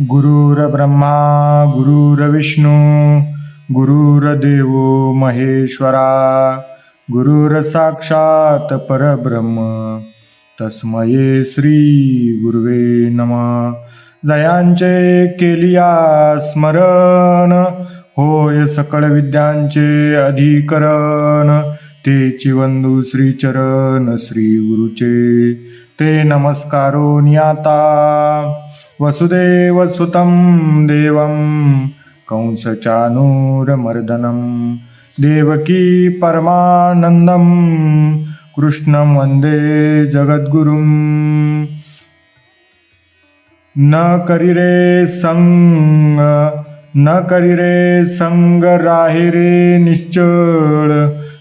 गुरुर्ब्रह्मा गुरुर्विष्णू गुरुर्देव महेश्वरा गुरुर्साक्षात परब्रह्म तस्मये श्री गुरुवे नमः. जयांचे केलिया स्मरण होय सकळ विद्यांचे अधिकरण ते चिवंदू श्रीचरण श्री गुरुचे ते नमस्कारो नियाता वसुदेवसुतं देवं कंसचानूरमर्दनं देवकी परमानन्दं कृष्णं वन्दे जगद्गुरुं। न करिरे संग न करिरे संग राहिरे निश्चळ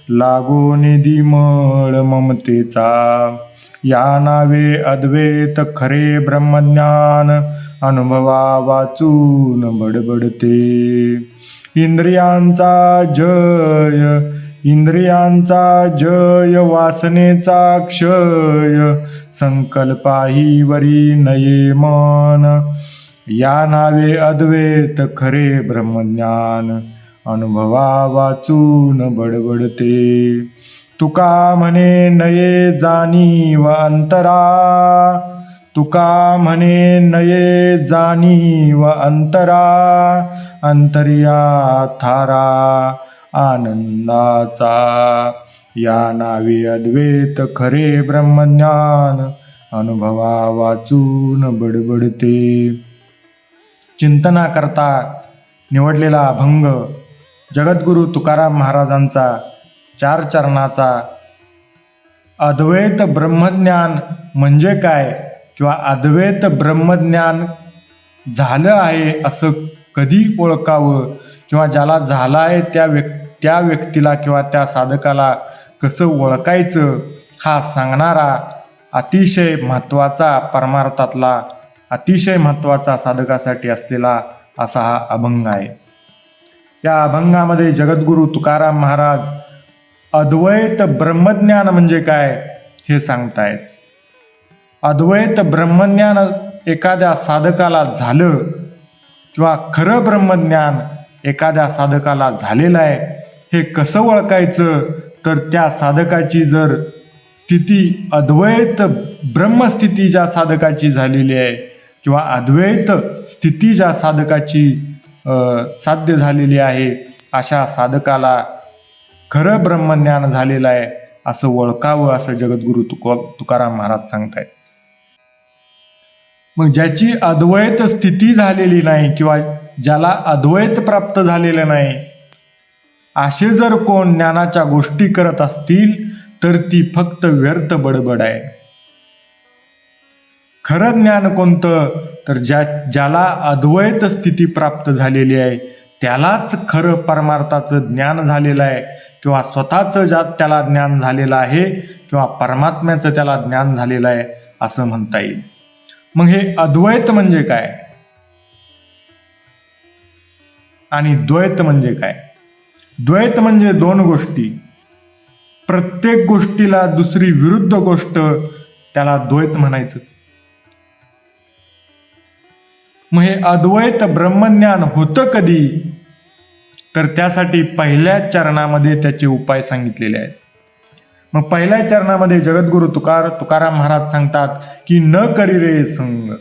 लागो निधी मळ ममतेचा। या नावे अद्वैत खरे ब्रह्मज्ञान अनुभवा वाचून बडबडते. इंद्रियांचा जय इंद्रियांचा जय वासनेचा क्षय संकल्पाही वरी नये मन. या नावे अद्वैत खरे ब्रह्मज्ञान अनुभवा वाचून बडबडते. तुका म्हणे नये जाणीव अंतरा. तुका म्हणे नये जाणीव अंतरा. अंतर्या थारा आनंदाचा. या नावे अद्वैत खरे ब्रह्मज्ञान अनुभवा वाचून बडबडते. चिंतना करता निवडलेला अभंग जगद्गुरु तुकाराम महाराजांचा चार चरणाचा अद्वैत ब्रह्मज्ञान म्हणजे काय? किंवा अद्वैत ब्रह्मज्ञान झालं आहे असं कधी ओळखावं? किंवा ज्याला झालं आहे त्या व्यक् त्या व्यक्तीला किंवा त्या साधकाला कसं ओळखायचं? हा सांगणारा अतिशय महत्त्वाचा परमार्थातला अतिशय महत्त्वाचा साधकासाठी असलेला असा हा अभंग आहे. या अभंगामध्ये जगद्गुरू तुकाराम महाराज अद्वैत ब्रह्मज्ञान म्हणजे काय हे सांगतायत. अद्वैत ब्रह्मज्ञान एखाद्या साधकाला झालं किंवा खरं ब्रह्मज्ञान एखाद्या साधकाला झालेलं आहे हे कसं ओळखायचं? तर त्या साधकाची जर स्थिती अद्वैत ब्रह्मस्थिती ज्या साधकाची झालेली आहे किंवा अद्वैत स्थिती ज्या साधकाची साध्य झालेली आहे अशा साधकाला खरं ब्रह्मज्ञान झालेलं आहे असं ओळखावं असं जगद्गुरु तुका तुकाराम महाराज सांगतायत. मग ज्याची अद्वैत स्थिती झालेली नाही किंवा ज्याला अद्वैत प्राप्त झालेलं नाही असे जर कोण ज्ञानाच्या गोष्टी करत असतील तर ती फक्त व्यर्थ बडबड आहे. खरं ज्ञान कोणतं? तर ज्या ज्याला अद्वैत स्थिती प्राप्त झालेली आहे त्यालाच खरं परमार्थाचं ज्ञान झालेलं आहे. किंवा स्वतःचं ज्या त्याला ज्ञान झालेलं आहे किंवा परमात्म्याचं त्याला ज्ञान झालेलं आहे असं म्हणता येईल. मग हे अद्वैत म्हणजे काय? आणि द्वैत म्हणजे काय? द्वैत म्हणजे दोन गोष्टी. प्रत्येक गोष्टीला दुसरी विरुद्ध गोष्ट त्याला द्वैत म्हणायचं. मग हे अद्वैत ब्रह्मज्ञान होतं कधी? तर त्यासाठी पहिल्या चरणामध्ये त्याचे उपाय सांगितलेले आहेत. मग पहिल्या चरणामध्ये जगद्गुरु तुकार तुकाराम महाराज सांगतात की न करी रे संग.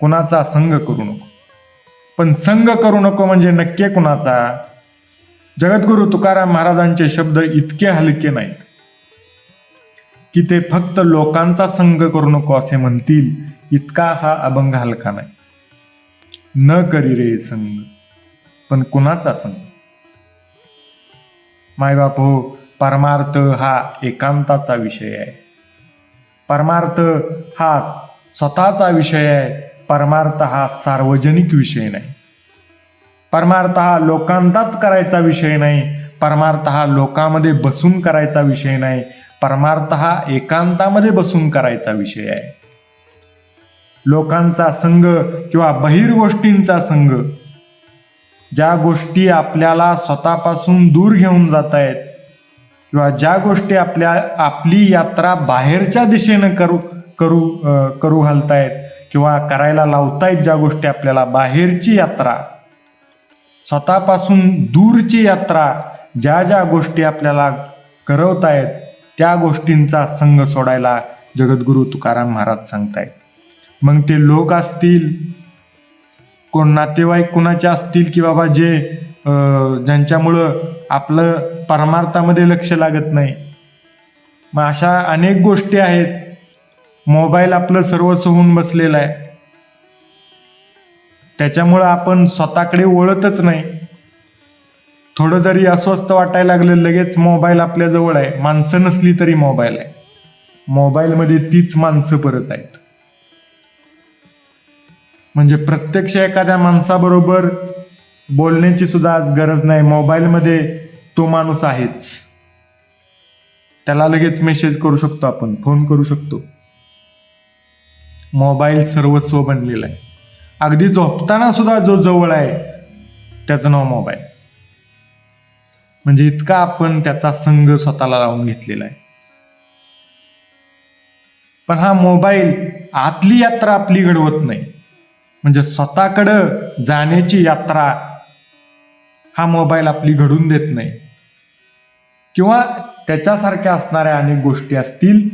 कुणाचा संग करू नको. पण संग करू नको म्हणजे नक्की कुणाचा? जगद्गुरु तुकाराम महाराजांचे शब्द इतके हलके नाहीत की ते फक्त लोकांचा संग करू नको असे म्हणतील इतका हा अभंग हलका नाही. न करी रे संग. पण कुणाचा संग? मायबाप हो परमार्थ हा एकांताचा विषय आहे. परमार्थ हा स्वतःचा विषय आहे परमार्थ हा सार्वजनिक विषय नाही. परमार्थ हा लोकांतात करायचा विषय नाही परमार्थ हा लोकांमध्ये बसून करायचा विषय नाही परमार्थ हा एकांतामध्ये बसून करायचा विषय आहे. लोकांचा संघ किंवा बहिर गोष्टींचा संघ ज्या गोष्टी आपल्याला स्वतःपासून दूर घेऊन जात आहेत किंवा ज्या गोष्टी आपल्या आपली यात्रा बाहेरच्या दिशेनं करू करू करू घालतायत किंवा करायला लावतायत ज्या गोष्टी आपल्याला बाहेरची यात्रा स्वतःपासून दूरची यात्रा ज्या ज्या गोष्टी आपल्याला करवतायत त्या गोष्टींचा संघ सोडायला जगद्गुरु तुकाराम महाराज सांगतायत. मग ते लोक असतील कोण नातेवाईक कुणाचे असतील की बाबा जे ज्यांच्यामुळं आपलं परमार्थामध्ये लक्ष लागत नाही. मग अशा अनेक गोष्टी आहेत. मोबाईल आपलं सर्वस्व होऊन बसलेलं आहे. त्याच्यामुळं आपण स्वतःकडे वळतच नाही. थोडं जरी अस्वस्थ वाटायला लागलं लगेच मोबाईल आपल्याजवळ आहे. माणसं नसली तरी मोबाईल आहे. मोबाईलमध्ये तीच माणसं परत आहेत. म्हणजे प्रत्यक्ष एखाद्या माणसाबरोबर बोलण्याची सुद्धा आज गरज नाही. मोबाईलमध्ये तो माणूस आहेच. त्याला लगेच मेसेज करू शकतो आपण फोन करू शकतो. मोबाईल सर्वस्व बनलेला आहे. अगदी झोपताना सुद्धा जो जवळ आहे त्याचं नाव मोबाईल. म्हणजे इतका आपण त्याचा संघ स्वतःला लावून घेतलेला आहे. पण हा मोबाईल आतली यात्रा आपली घडवत नाही. म्हणजे स्वतःकडं जाण्याची यात्रा हा मोबाईल आपली घडून देत नाही. किंवा त्याच्यासारख्या असणाऱ्या अनेक गोष्टी असतील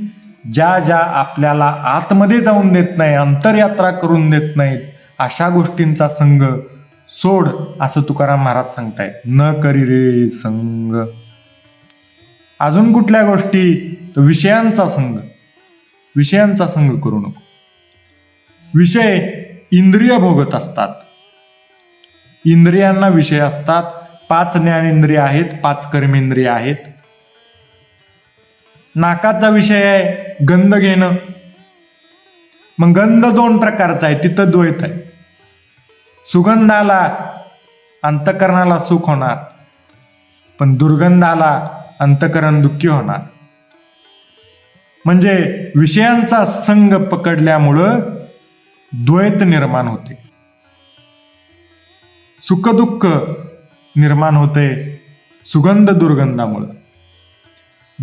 ज्या ज्या आपल्याला आतमध्ये जाऊन देत नाही अंतरयात्रा करून देत नाहीत अशा गोष्टींचा संघ सोड असं तुकाराम महाराज सांगतायत. न करी रे संघ. अजून कुठल्या गोष्टी? तर विषयांचा संघ. विषयांचा संघ करू नको. विषय इंद्रिय भोगत असतात. इंद्रियांना विषय असतात. पाच ज्ञानेंद्रिय आहेत पाच कर्मेंद्रिय आहेत. नाकाचा विषय आहे गंध घेणं. मग गंध दोन प्रकारचा आहे तिथं द्वैत आहे. सुगंधाला अंतकरणाला सुख होणार पण दुर्गंधाला अंतकरण दुःखी होणार. म्हणजे विषयांचा संग पकडल्यामुळं द्वैत निर्माण होते. सुखदुःख निर्माण होते सुगंध दुर्गंधामुळं.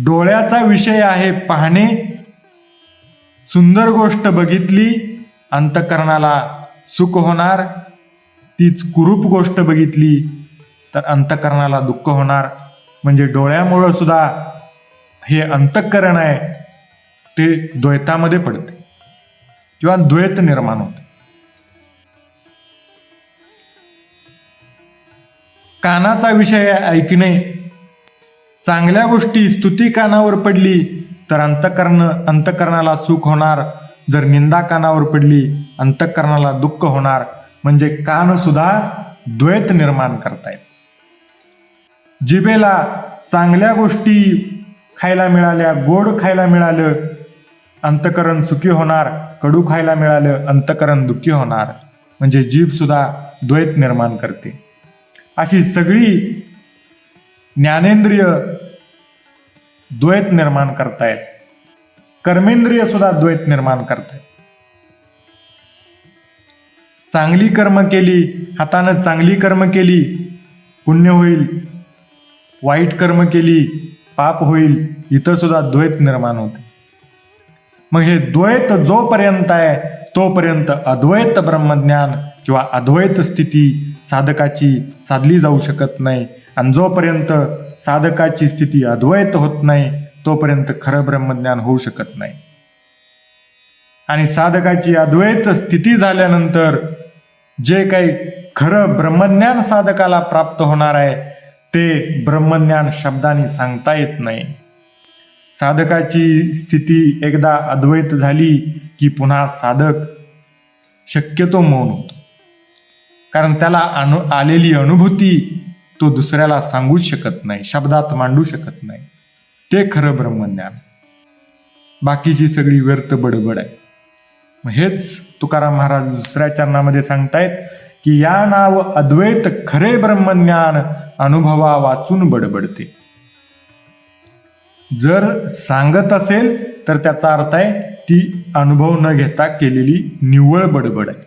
डोळ्याचा विषय आहे पाहणे. सुंदर गोष्ट बघितली अंतकरणाला सुख होणार. तीच कुरूप गोष्ट बघितली तर अंतकरणाला दुःख होणार. म्हणजे डोळ्यामुळं सुद्धा हे अंतःकरण आहे ते द्वैतामध्ये पडते. किंवा द्वैत निर्माण होते. कानाचा विषय ऐकणे. चांगल्या गोष्टी स्तुती कानावर पडली तर अंतकरण अंतकरणाला सुख होणार. जर निंदा कानावर पडली अंतकरणाला दुःख होणार. म्हणजे कान सुद्धा द्वैत निर्माण करतायत जिभेला चांगल्या गोष्टी खायला मिळाल्या गोड खायला मिळालं अंतकरण सुखी होणार कडू खायला मिळालं अंतकरण दुःखी होणार. म्हणजे जीभ सुद्धा द्वैत निर्माण करते. अशी सगळी ज्ञानेंद्रिय द्वैत निर्माण करतायत. कर्मेंद्रिय सुद्धा द्वैत निर्माण करतायत. चांगली कर्म केली हातानं चांगली कर्म केली पुण्य होईल. वाईट कर्म केली पाप होईल इथं सुद्धा द्वैत निर्माण होते. मग हे द्वैत जोपर्यंत आहे तोपर्यंत अद्वैत ब्रह्मज्ञान किंवा अद्वैत स्थिती साधकाची साधली जाऊ शकत नाही. आणि जोपर्यंत साधकाची स्थिती अद्वैत होत नाही तोपर्यंत खरं ब्रह्मज्ञान होऊ शकत नाही. आणि साधकाची अद्वैत स्थिती झाल्यानंतर जे काही खरं ब्रह्मज्ञान साधकाला प्राप्त होणार आहे ते ब्रह्मज्ञान शब्दाने सांगता येत नाही. साधकाची स्थिती एकदा अद्वैत झाली की पुन्हा साधक शक्यतो मौन होतो. कारण त्याला अनु आलेली अनुभूती तो दुसऱ्याला सांगूच शकत नाही शब्दात मांडू शकत नाही. ते खरं ब्रह्मज्ञान. बाकीची सगळी व्यर्थ बडबड आहे. मग हेच तुकाराम महाराज दुसऱ्या चरणामध्ये सांगतायत की या नाव अद्वैत खरे ब्रह्मज्ञान अनुभवा वाचून बडबडते. जर सांगत असेल तर त्याचा अर्थ आहे ती अनुभव न घेता केलेली निव्वळ बडबड आहे.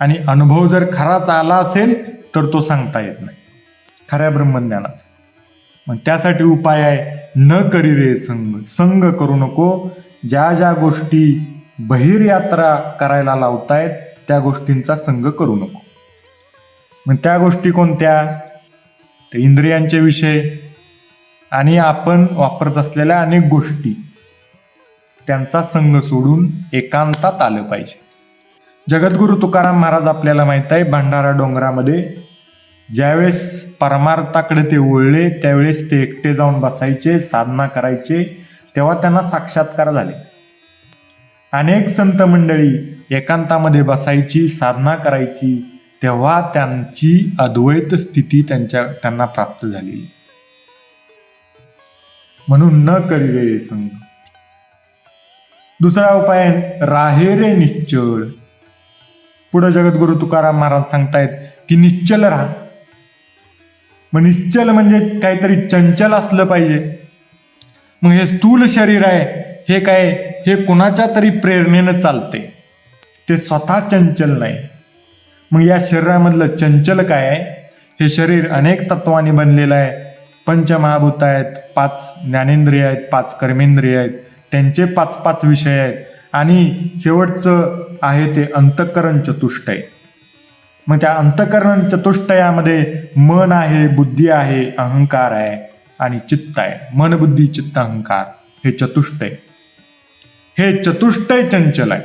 आणि अनुभव जर खराच आला असेल तर तो सांगता येत नाही. खऱ्या ब्रह्मज्ञानाचा मग त्यासाठी उपाय आहे न करी रे संग संग करू नको. ज्या ज्या गोष्टी बहिर्यात्रा करायला लावतायत त्या गोष्टींचा संग करू नको. मग त्या गोष्टी कोणत्या? तर इंद्रियांचे विषय. आणि आपण वापरत असलेल्या अनेक गोष्टी त्यांचा संघ सोडून एकांतात आलं पाहिजे. जगद्गुरु तुकाराम महाराज आपल्याला माहीत आहे भंडारा डोंगरामध्ये ज्यावेळेस परमार्थाकडे ते वळले त्यावेळेस ते एकटे जाऊन बसायचे साधना करायचे तेव्हा त्यांना साक्षात्कार झाले. अनेक संत मंडळी एकांतामध्ये बसायची साधना करायची तेव्हा त्यांची अद्वैत स्थिती त्यांच्या त्यांना प्राप्त झालेली म्हणून न करीवे संग दुसरा उपाय राहेरे निश्चळ. पुढे जगद्गुरु तुकाराम महाराज सांगतायत की निश्चल राहा. मग निश्चल म्हणजे काहीतरी चंचल असलं पाहिजे. मग हे स्थूल शरीर आहे हे काय हे कुणाच्या तरी प्रेरणेनं चालते. ते स्वतः चंचल नाही. मग या शरीरामधलं चंचल काय आहे? हे शरीर अनेक तत्वांनी बनलेलं आहे. पंचमहाभूत आहेत पाच ज्ञानेंद्रिय आहेत पाच कर्मेंद्रिय आहेत त्यांचे पाच पाच विषय आहेत. आणि शेवटचं आहे ते अंतःकरण चतुष्टय मग त्या अंतःकरण चतुष्टयामध्ये मन आहे बुद्धी आहे अहंकार आहे आणि चित्त आहे. मन बुद्धी चित्त अहंकार हे चतुष्टय हे चतुष्टय चंचल आहे.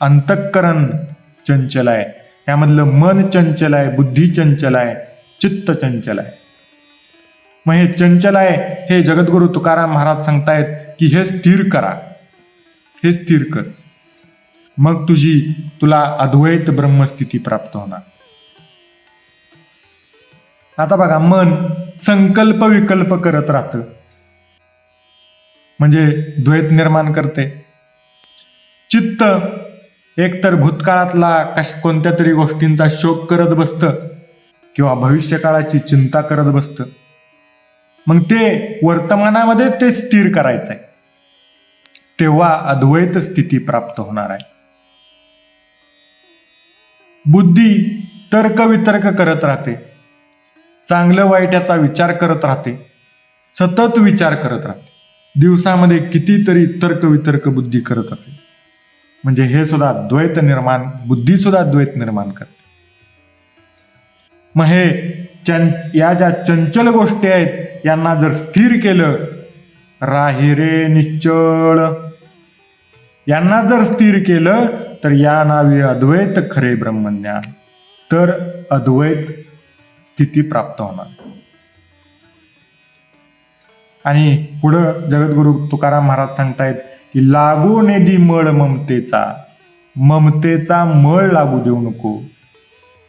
अंतःकरण चंचल आहे. यामधलं मन चंचल आहे बुद्धी चंचल आहे चित्त चंचल आहे. मग हे चंचल आहे हे जगद्गुरु तुकाराम महाराज सांगतायत की हे स्थिर करा. हे स्थिर कर. मग तुझी तुला अद्वैत ब्रह्मस्थिती प्राप्त होणार. आता बघा मन संकल्प विकल्प करत राहतं. म्हणजे द्वैत निर्माण करते. चित्त एकतर भूतकाळातला कश कोणत्या तरी गोष्टींचा शोक करत बसतं किंवा भविष्यकाळाची चिंता करत बसतं. मग ते वर्तमानामध्ये ते स्थिर करायचंय. तेव्हा अद्वैत स्थिती प्राप्त होणार आहे. बुद्धी तर्क वितर्क करत राहते. चांगलं वाईट याचा विचार करत राहते. सतत विचार करत राहते. दिवसामध्ये कितीतरी तर्क वितर्क बुद्धी करत असेल म्हणजे हे सुद्धा द्वैत निर्माण बुद्धी सुद्धा द्वैत निर्माण करते. मग हे चं या ज्या चंचल गोष्टी आहेत यांना जर स्थिर केलं राहिरे निश्चळ. यांना जर स्थिर केलं तर या नावे अद्वैत खरे ब्रह्मज्ञान तर अद्वैत स्थिती प्राप्त होणार. आणि पुढं जगद्गुरु तुकाराम महाराज सांगतायत की लागू नेदी मळ ममतेचा. ममतेचा मळ लागू देऊ नको.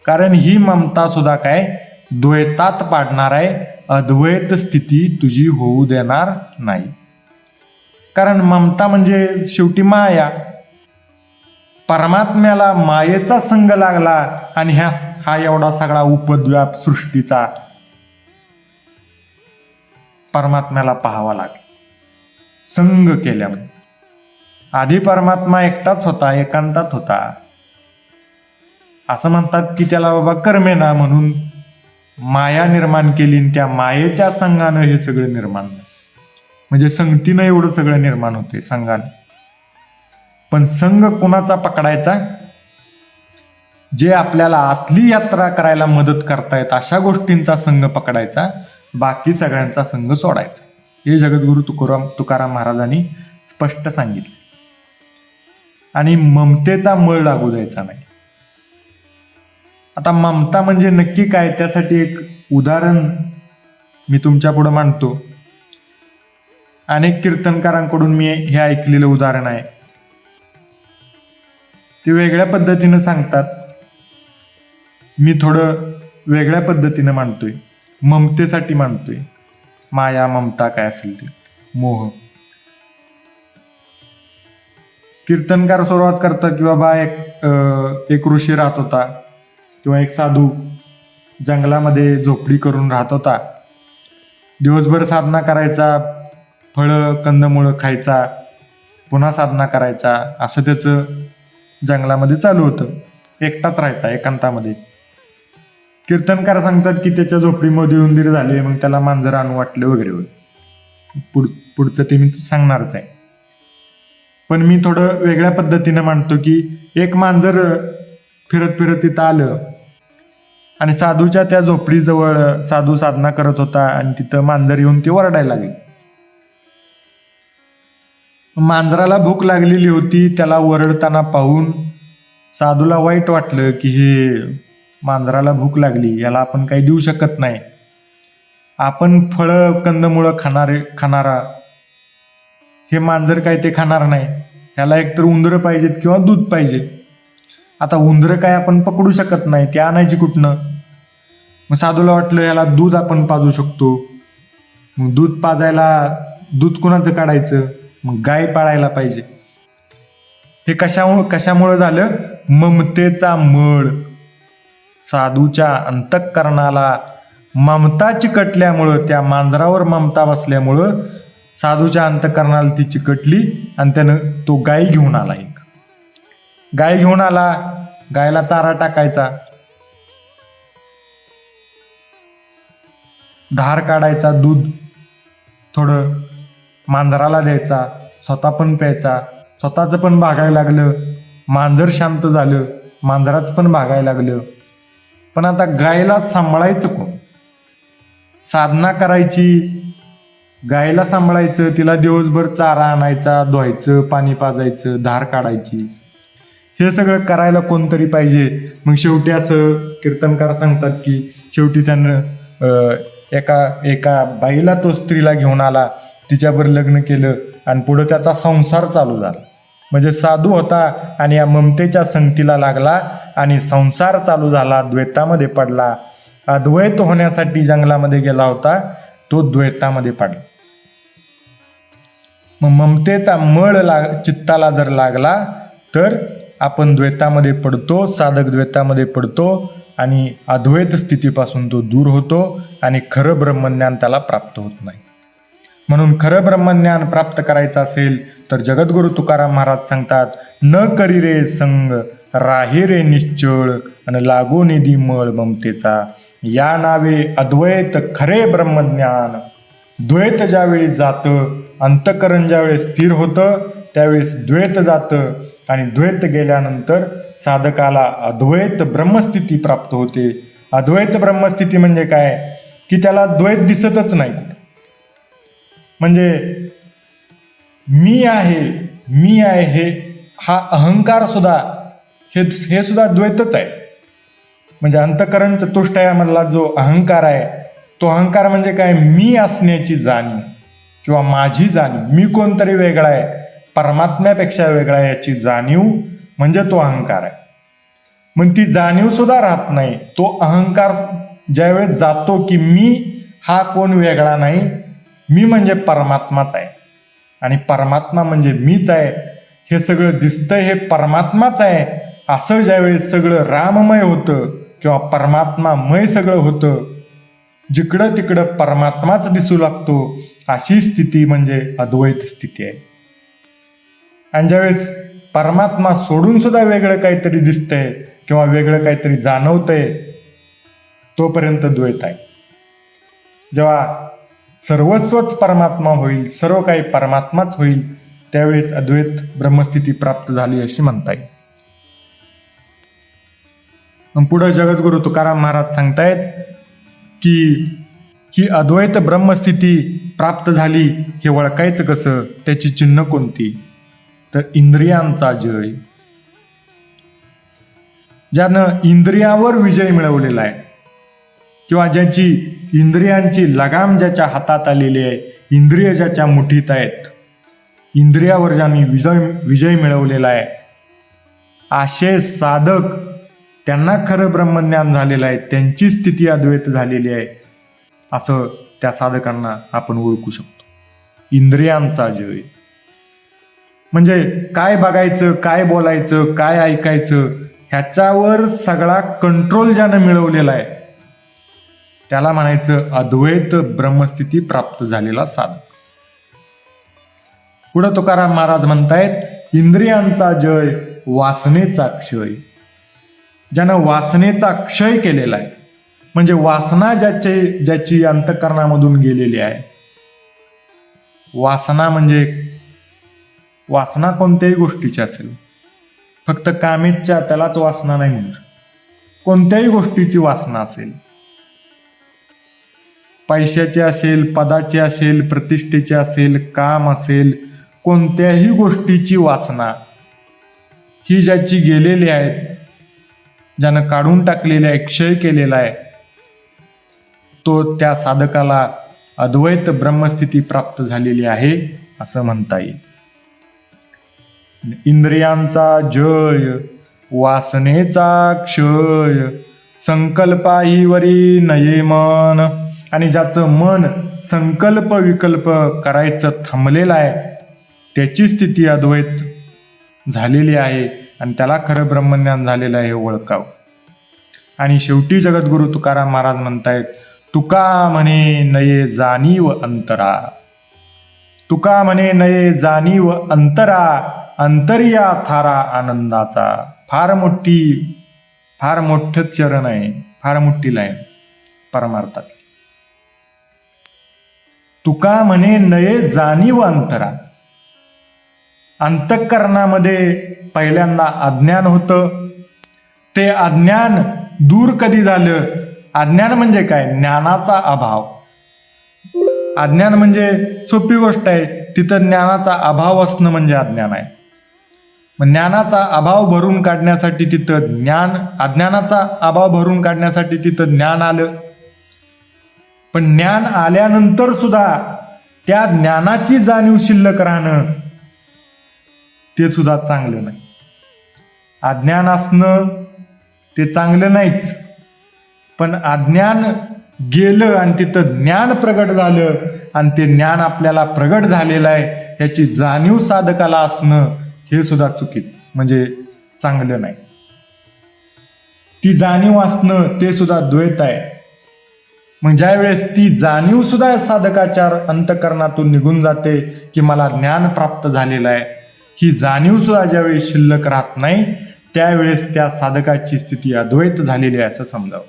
कारण ही ममता सुद्धा काय? द्वैतात पाडणार आहे अद्वैत स्थिती तुझी होऊ देणार नाही. कारण ममता म्हणजे शेवटी माया. परमात्म्याला मायेचा संग लागला आणि ह्या हा एवढा सगळा उपद्व्याप सृष्टीचा परमात्म्याला पाहावा लागेल. संग केल्यामुळे आधी परमात्मा एकटाच होता एकांतात होता. असं म्हणतात की त्याला बाबा कर्मेना म्हणून माया निर्माण केली आणि त्या मायेच्या संघानं हे सगळं निर्माण म्हणजे संगतीनं एवढं सगळं निर्माण होते संघानं. पण संघ कोणाचा पकडायचा? जे आपल्याला आतली यात्रा करायला मदत करतायत अशा गोष्टींचा संघ पकडायचा बाकी सगळ्यांचा संघ सोडायचा. हे जगद्गुरु तुकाराम तुकाराम महाराजांनी स्पष्ट सांगितले. आणि ममतेचा मळ लागू द्यायचा नाही. आता ममता म्हणजे नक्की काय? त्यासाठी एक उदाहरण मी तुमच्यापुढे मांडतो. अनेक कीर्तनकारांकडून मी हे ऐकलेलं उदाहरण आहे. ते वेगळ्या पद्धतीनं सांगतात. मी थोडं वेगळ्या पद्धतीनं मांडतोय. ममतेसाठी मांडतोय. माया ममता काय असेल ती? मोह. कीर्तनकार सुरुवात करतात की बाबा एक एक ऋषी राहत होता. किंवा एक साधू जंगलामध्ये झोपडी करून राहत होता. दिवसभर साधना करायचा फळं कंदमुळं खायचा पुन्हा साधना करायचा असं त्याचं जंगलामध्ये चालू होतं. एकटाच राहायचा एकांतामध्ये. कीर्तनकार सांगतात की त्याच्या झोपडीमध्ये उंदीर झाले मग त्याला मांजर आणू वाटले वगैरे वगैरे पुढ पुढचं ते मी सांगणारच आहे. पण मी थोडं वेगळ्या पद्धतीनं मांडतो की एक मांजर फिरत फिरत तिथं आलं आणि साधूच्या त्या झोपडीजवळ साधू साधना करत होता आणि तिथं मांजर येऊन ती ओरडायला लागली. मांजराला भूक लागलेली होती त्याला ओरडताना पाहून साधूला वाईट वाटलं की हे मांजराला भूक लागली याला आपण काही देऊ शकत नाही. आपण फळं कंदमुळं खाणारे खाणारा. हे मांजर काय ते खाणार नाही. ह्याला एकतर उंदरं पाहिजेत किंवा दूध पाहिजे आता उंदरं काय आपण पकडू शकत नाही ते आणायची कुठनं? मग साधूला वाटलं याला दूध आपण पाजू शकतो. मग दूध पाजायला दूध कुणाचं काढायचं? मग गाय पाळायला पाहिजे. हे कशामुळं कशामुळं झालं? ममतेचा मळ. साधूच्या अंतःकरणाला ममता चिकटल्यामुळं त्या मांजरावर ममता बसल्यामुळं साधूच्या अंतःकरणाला ती चिकटली आणि त्यानं तो गाय घेऊन आला एक. गाय घेऊन आला गायला चारा टाकायचा. धार काढायचा दूध थोडं मांजराला द्यायचा स्वतः पण प्यायचा. स्वतःचं पण भागायला लागलं मांजर शांत झालं मांजराचं पण भागायला लागलं. पण आता गायला सांभाळायचं कोण? साधना करायची गायला सांभाळायचं तिला दिवसभर चारा आणायचा धुवायचं पाणी पाजायचं धार काढायची. हे सगळं करायला कोणतरी पाहिजे. मग शेवटी असं कीर्तनकार सांगतात की शेवटी त्यानं एका एका बाईला तो स्त्रीला घेऊन आला तिच्यावर लग्न केलं आणि पुढं त्याचा संसार चालू झाला. म्हणजे साधू होता आणि या ममतेच्या संगतीला लागला आणि संसार चालू झाला द्वैतामध्ये पडला. अद्वैत होण्यासाठी जंगलामध्ये गेला होता तो द्वैतामध्ये पडला. मग ममतेचा मळ लाग चित्ताला जर लागला तर आपण द्वैतामध्ये पडतो साधक द्वैतामध्ये पडतो आणि अद्वैत स्थितीपासून तो दूर होतो आणि खरं ब्रह्मज्ञान त्याला प्राप्त होत नाही. म्हणून खरं ब्रह्मज्ञान प्राप्त करायचं असेल तर जगद्गुरु तुकाराम महाराज सांगतात न करी रे संग राही रे निश्चळ आणि लागो निधी मळ ममतेचा. या नावे अद्वैत खरे ब्रह्मज्ञान. द्वैत ज्यावेळी जातं अंतकरण ज्यावेळेस स्थिर होतं त्यावेळेस द्वैत जातं आणि द्वैत गेल्यानंतर साधकाला अद्वैत ब्रह्मस्थिती प्राप्त होते. अद्वैत ब्रह्मस्थिती म्हणजे काय? की त्याला द्वैत दिसतच नाही म्हणजे मी आहे मी आहे हे हा अहंकार सुद्धा हे हे सुद्धा द्वैतच आहे. म्हणजे अंतकरण चतुष्टयामधला जो अहंकार आहे तो अहंकार म्हणजे काय? मी असण्याची जाणीव किंवा माझी जाणीव. मी कोणतरी वेगळा आहे परमात्म्यापेक्षा वेगळा आहे याची जाणीव म्हणजे तो अहंकार आहे. मग ती जाणीव सुद्धा राहत नाही. तो अहंकार ज्यावेळेस जातो की मी हा कोण वेगळा नाही मी म्हणजे परमात्माच आहे. आणि परमात्मा म्हणजे मीच आहे हे सगळं दिसतंय हे परमात्माच आहे. असं ज्यावेळेस सगळं राममय होतं किंवा परमात्मामय सगळं होतं जिकडं तिकडं परमात्माच दिसू लागतो अशी स्थिती म्हणजे अद्वैत स्थिती आहे. आणि ज्यावेळेस परमात्मा सोडून सुद्धा वेगळं काहीतरी दिसतंय किंवा वेगळं काहीतरी जाणवतंय तोपर्यंत द्वैत आहे. जेव्हा सर्वस्वच परमात्मा होईल सर्व काही परमात्माच होईल त्यावेळेस अद्वैत ब्रह्मस्थिती प्राप्त झाली अशी म्हणता येईल. मग पुढं जगद्गुरु तुकाराम महाराज सांगतायत की ही अद्वैत ब्रह्मस्थिती प्राप्त झाली हे ओळखायचं कसं? त्याची चिन्ह कोणती? तर इंद्रियांचा जय. ज्यानं इंद्रियावर विजय मिळवलेला आहे किंवा ज्याची इंद्रियांची लगाम ज्याच्या हातात आलेली आहे इंद्रिय ज्याच्या मुठीत आहेत इंद्रियावर ज्यांनी विजय विजय मिळवलेला आहे असे साधक त्यांना खरं ब्रह्मज्ञान झालेलं आहे त्यांची स्थिती अद्वैत झालेली आहे असं त्या साधकांना आपण ओळखू शकतो. इंद्रियांचा जय. म्हणजे काय बघायचं काय बोलायचं काय ऐकायचं ह्याच्यावर सगळा कंट्रोल ज्यानं मिळवलेला आहे त्याला म्हणायचं अद्वैत ब्रह्मस्थिती प्राप्त झालेला साधक पुढं तुकाराम महाराज म्हणतायत इंद्रियांचा जय वासनेचा क्षय. ज्यानं वासनेचा क्षय केलेला आहे म्हणजे वासना ज्याचे ज्याची अंतकरणामधून गेलेली आहे वासना म्हणजे वासना कोणत्याही गोष्टीची असेल. फक्त कामेच्या त्यालाच वासना नाही म्हणू शकत. कोणत्याही गोष्टीची वासना असेल. पैशाची असेल पदाची असेल प्रतिष्ठेची असेल काम असेल कोणत्याही गोष्टीची वासना ही ज्याची गेलेली आहेत ज्यानं काढून टाकलेली आहे क्षय केलेला आहे तो त्या साधकाला अद्वैत ब्रह्मस्थिती प्राप्त झालेली आहे असं म्हणता येईल. इंद्रियांचा जय वासनेचा क्षय संकल्पाहीवरी नये मन. आणि ज्याचं मन संकल्प विकल्प करायचं थांबलेलं आहे त्याची स्थिती अद्वैत झालेली आहे आणि त्याला खरं ब्रह्मज्ञान झालेलं आहे हे आणि शेवटी जगद्गुरु तुकाराम महाराज म्हणतायत तुका म्हणे नये जाणीव अंतरा. तुका म्हणे नये जाणीव अंतरा. अंतरिया थारा आनंदाचा. फार मोठी फार मोठं चरण आहे. फार मोठी लाईन. परमार्थात. तुका म्हणे नये जाणीव अंतरा. अंतःकरणामध्ये पहिल्यांदा अज्ञान होतं. ते अज्ञान दूर कधी झालं? अज्ञान म्हणजे काय? ज्ञानाचा अभाव. अज्ञान म्हणजे सोपी गोष्ट आहे. तिथं ज्ञानाचा अभाव असणं म्हणजे अज्ञान आहे. ज्ञानाचा अभाव भरून काढण्यासाठी तिथं ज्ञान अज्ञानाचा अभाव भरून काढण्यासाठी तिथं ज्ञान आलं. पण ज्ञान आल्यानंतर सुद्धा त्या ज्ञानाची जाणीव शिल्लक राहणं ते सुद्धा चांगलं नाही. अज्ञान असणं ते चांगलं नाहीच. पण अज्ञान गेलं आणि तिथं ज्ञान प्रगट झालं आणि ते ज्ञान आपल्याला प्रगट झालेलं आहे ह्याची जाणीव साधकाला असणं हे सुद्धा चुकीचं म्हणजे चांगलं नाही. ती जाणीव असणं ते सुद्धा द्वैत आहे. मग ज्या वेळेस ती जाणीव सुद्धा साधकाच्या अंतकरणातून निघून जाते की मला ज्ञान प्राप्त झालेलं आहे ही जाणीव सुद्धा ज्यावेळी शिल्लक राहत नाही त्यावेळेस त्या साधकाची स्थिती अद्वैत झालेली आहे असं समजावं.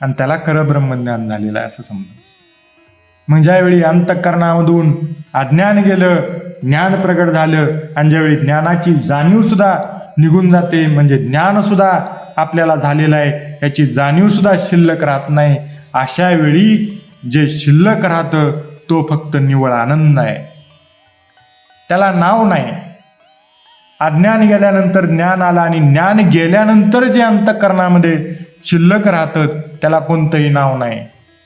आणि त्याला खरं ब्रह्मज्ञान झालेलं आहे असं समजावं. मग ज्यावेळी अंतकरणामधून अज्ञान गेलं ज्ञान प्रगट झालं आणि ज्यावेळी ज्ञानाची जाणीव सुद्धा निघून जाते म्हणजे ज्ञान सुद्धा आपल्याला झालेलं आहे याची जाणीव सुद्धा शिल्लक राहत नाही अशा वेळी जे शिल्लक राहतं तो फक्त निवळ आनंद आहे. त्याला नाव नाही. अज्ञान गेल्यानंतर ज्ञान आलं आणि ज्ञान गेल्यानंतर जे अंतकरणामध्ये शिल्लक राहतं त्याला कोणतंही नाव नाही.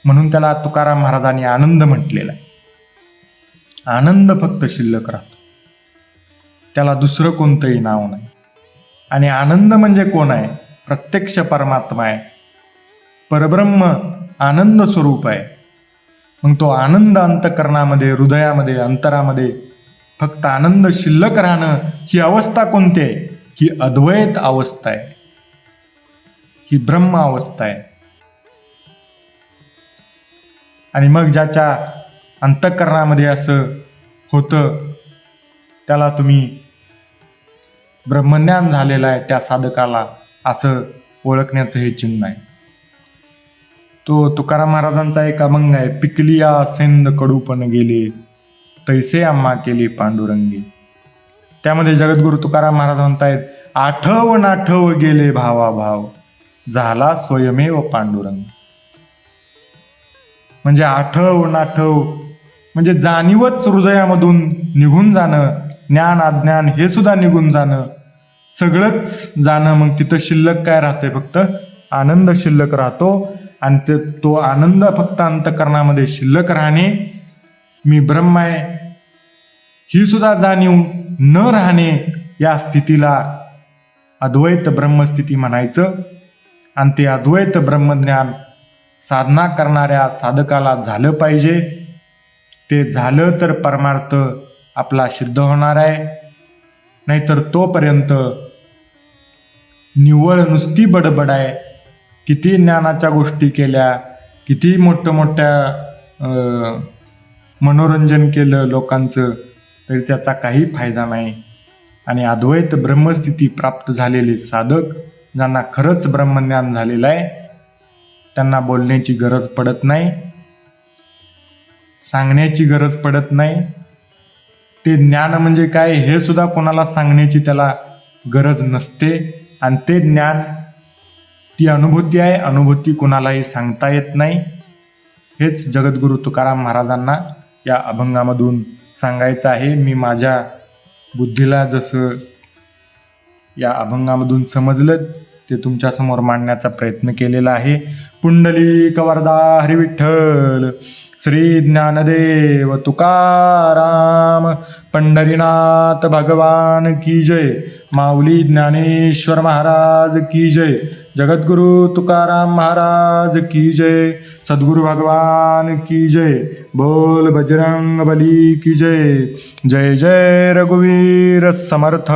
म्हणून त्याला तुकाराम महाराजांनी आनंद म्हटलेला आहे. आनंद फक्त शिल्लक राहतो. त्याला दुसरं कोणतंही नाव नाही. आणि आनंद म्हणजे कोण आहे? प्रत्यक्ष परमात्मा आहे. परब्रह्म आनंद स्वरूप आहे. मग तो आनंद अंतकरणामध्ये हृदयामध्ये अंतरामध्ये फक्त आनंद शिल्लक राहणं ही अवस्था कोणती आहे? ही अद्वैत अवस्था आहे. ही ब्रह्म अवस्था आहे. आणि मग ज्याच्या अंतःकरणामध्ये असं होतं त्याला तुम्ही ब्रह्मज्ञान झालेलं आहे त्या साधकाला असं ओळखण्याचं हे चिन्ह आहे. तो तुकाराम महाराजांचा एक अभंग आहे पिकलिया सेंद कडूपण गेले तैसे आम्हा केली पांडुरंगी. त्यामध्ये जगद्गुरु तुकाराम महाराज म्हणतायत आठव नाठव गेले भावा भाव झाला स्वयमेव पांडुरंग. म्हणजे आठव नाठव म्हणजे जाणीवच हृदयामधून निघून जाणं ज्ञान अज्ञान हे सुद्धा निघून जाणं. सगळंच जाणं मग तिथं शिल्लक काय राहतंय फक्त? आनंद शिल्लक राहतो. आणि ते तो आनंद फक्त अंतकरणामध्ये शिल्लक राहणे. मी ब्रह्म आहे. ही सुद्धा जाणीव न राहणे या स्थितीला अद्वैत ब्रह्मस्थिती म्हणायचं. आणि ते अद्वैत ब्रह्मज्ञान साधना करणाऱ्या साधकाला झालं पाहिजे. ते झालं तर परमार्थ आपला सिद्ध होणार आहे. नाहीतर तोपर्यंत निव्वळ नुसती बडबड आहे. किती ज्ञानाच्या गोष्टी केल्या किती मोठं मोठ्या मनोरंजन केलं लोकांचं तरी त्याचा काही फायदा नाही. आणि अद्वैत ब्रह्मस्थिती प्राप्त झालेले साधक ज्यांना खरंच ब्रह्मज्ञान झालेलं आहे त्यांना बोलण्याची गरज पडत नाही. सांगण्याची गरज पडत नाही. ते ज्ञान म्हणजे काय हे सुद्धा कोणाला सांगण्याची त्याला गरज नसते. आणि ते ज्ञान ती अनुभूती आहे अनुभूती कोणालाही सांगता येत नाही. हेच जगद्गुरु तुकाराम महाराजांना या अभंगामधून सांगायचं आहे. मी माझ्या बुद्धीला जसं या अभंगामधून समजलं ते तुमच्यासमोर मांडण्याचा प्रयत्न केलेला आहे. पुंडली कवरदा हरिविठ्ठल श्री ज्ञानदेव तुकाराम पंढरीनाथ भगवान की जय माऊली ज्ञानेश्वर महाराज की जय जगद्गुरु तुकाराम महाराज की जय सद्गुरु भगवान की जय बोल बजरंग बली की जय जय जय रघुवीर समर्थ.